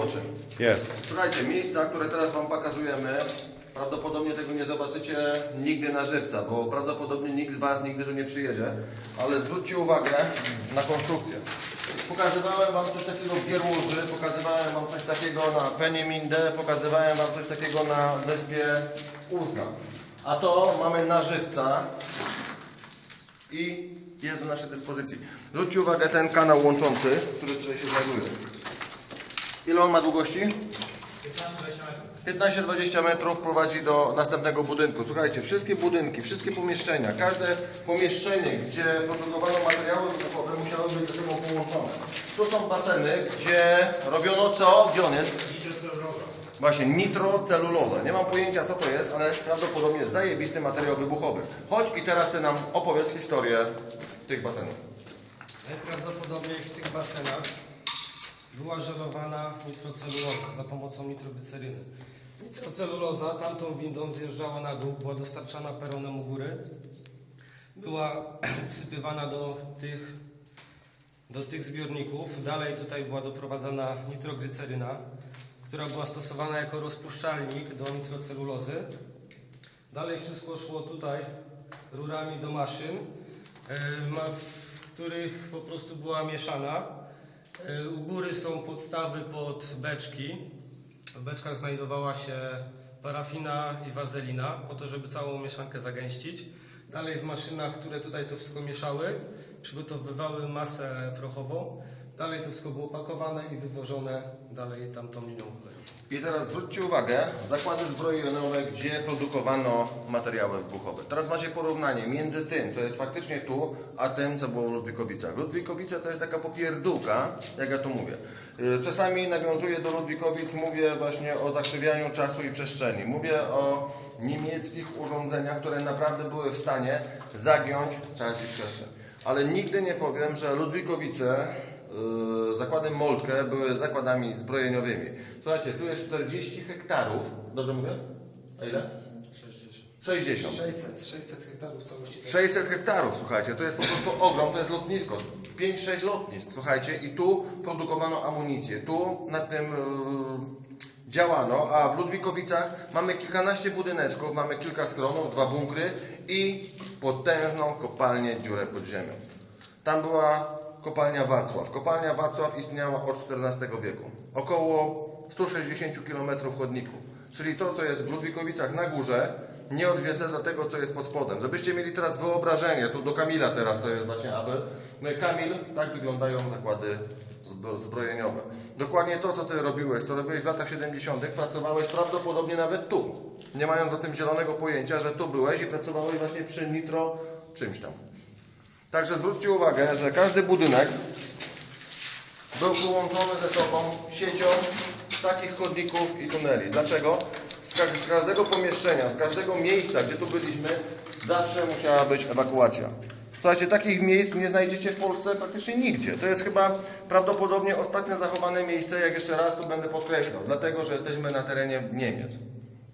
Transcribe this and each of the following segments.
Oczy. Jest. Słuchajcie, miejsca, które teraz Wam pokazujemy, prawdopodobnie tego nie zobaczycie nigdy na żywca, bo prawdopodobnie nikt z Was nigdy tu nie przyjedzie, ale zwróćcie uwagę na konstrukcję. Pokazywałem Wam coś takiego w Gierłoży, pokazywałem Wam coś takiego na Penimindę, pokazywałem Wam coś takiego na wyspie Uzna. A to mamy na żywca i jest do naszej dyspozycji. Zwróćcie uwagę ten kanał łączący, który tutaj się znajduje. Ile on ma długości? 15-20 metrów prowadzi do następnego budynku. Słuchajcie, wszystkie budynki, wszystkie pomieszczenia, każde pomieszczenie, gdzie produkowano materiały wybuchowe musiały być ze sobą połączone. Tu są baseny, gdzie robiono co? Gdzie on jest? Właśnie, nitroceluloza. Nie mam pojęcia co to jest, ale prawdopodobnie zajebisty materiał wybuchowy. Chodź i teraz Ty nam opowiedz historię tych basenów. Najprawdopodobniej w tych basenach była żerowana nitroceluloza za pomocą nitrogliceryny. Nitroceluloza tamtą windą zjeżdżała na dół, była dostarczana peronem u góry, była wsypywana do tych, do tych zbiorników. Dalej tutaj była doprowadzana nitrogliceryna, która była stosowana jako rozpuszczalnik do nitrocelulozy. Dalej wszystko szło tutaj rurami do maszyn, e, w których po prostu była mieszana. E, U góry są podstawy pod beczki. W beczkach znajdowała się parafina i wazelina, po to, żeby całą mieszankę zagęścić. Dalej w maszynach, które tutaj to wszystko mieszały, przygotowywały masę prochową. Dalej to wszystko było pakowane i wywożone dalej tamtą linią kolejową. I teraz zwróćcie uwagę, zakłady zbrojeniowe, gdzie produkowano materiały wybuchowe. Teraz macie porównanie między tym, co jest faktycznie tu, a tym, co było w Ludwikowicach. Ludwikowice to jest taka popierdółka, jak ja to mówię. Yy, Czasami nawiązuję do Ludwikowic, mówię właśnie o zakrzywianiu czasu i przestrzeni. Mówię o niemieckich urządzeniach, które naprawdę były w stanie zagiąć czas i przestrzeń. Ale nigdy nie powiem, że Ludwikowice Yy, zakłady Moltke były zakładami zbrojeniowymi. Słuchajcie, tu jest 40 hektarów. Dobrze mówię? A ile? 60. 600, 600 hektarów całości. 600 hektarów, słuchajcie, to jest po prostu ogrom, to jest lotnisko. 5-6 lotnisk, słuchajcie, i tu produkowano amunicję, tu na tym yy, działano, a w Ludwikowicach mamy kilkanaście budyneczków, mamy kilka schronów, dwa bunkry i potężną kopalnię dziurę pod ziemią. Tam była kopalnia Wacław. Kopalnia Wacław istniała od XIV wieku. Około 160 km chodników. Czyli to, co jest w Ludwikowicach na górze, nie odzwierciedla tego, co jest pod spodem. Żebyście mieli teraz wyobrażenie, tu do Kamila teraz to jest właśnie aby. No Kamil, tak wyglądają zakłady zbro- zbrojeniowe. Dokładnie to, co ty robiłeś, co robiłeś w latach 70., pracowałeś prawdopodobnie nawet tu. Nie mając o tym zielonego pojęcia, że tu byłeś i pracowałeś właśnie przy nitro czymś tam. Także zwróćcie uwagę, że każdy budynek był połączony ze sobą siecią takich chodników i tuneli. Dlaczego? Z, ka- z każdego pomieszczenia, z każdego miejsca, gdzie tu byliśmy, zawsze musiała być ewakuacja. Słuchajcie, takich miejsc nie znajdziecie w Polsce praktycznie nigdzie. To jest chyba prawdopodobnie ostatnie zachowane miejsce, jak jeszcze raz tu będę podkreślał, dlatego że jesteśmy na terenie Niemiec.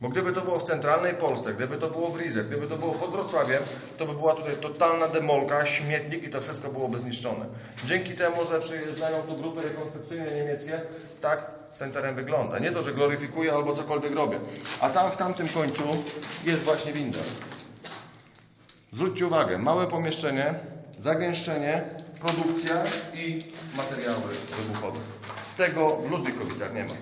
Bo gdyby to było w centralnej Polsce, gdyby to było w Rize, gdyby to było pod Wrocławiem, to by była tutaj totalna demolka, śmietnik i to wszystko byłoby zniszczone. Dzięki temu, że przyjeżdżają tu grupy rekonstrukcyjne niemieckie, tak ten teren wygląda. Nie to, że gloryfikuję albo cokolwiek robię. A tam w tamtym końcu jest właśnie winda. Zwróćcie uwagę, małe pomieszczenie, zagęszczenie, produkcja i materiały wybuchowe. Tego w Ludwikowicach nie ma.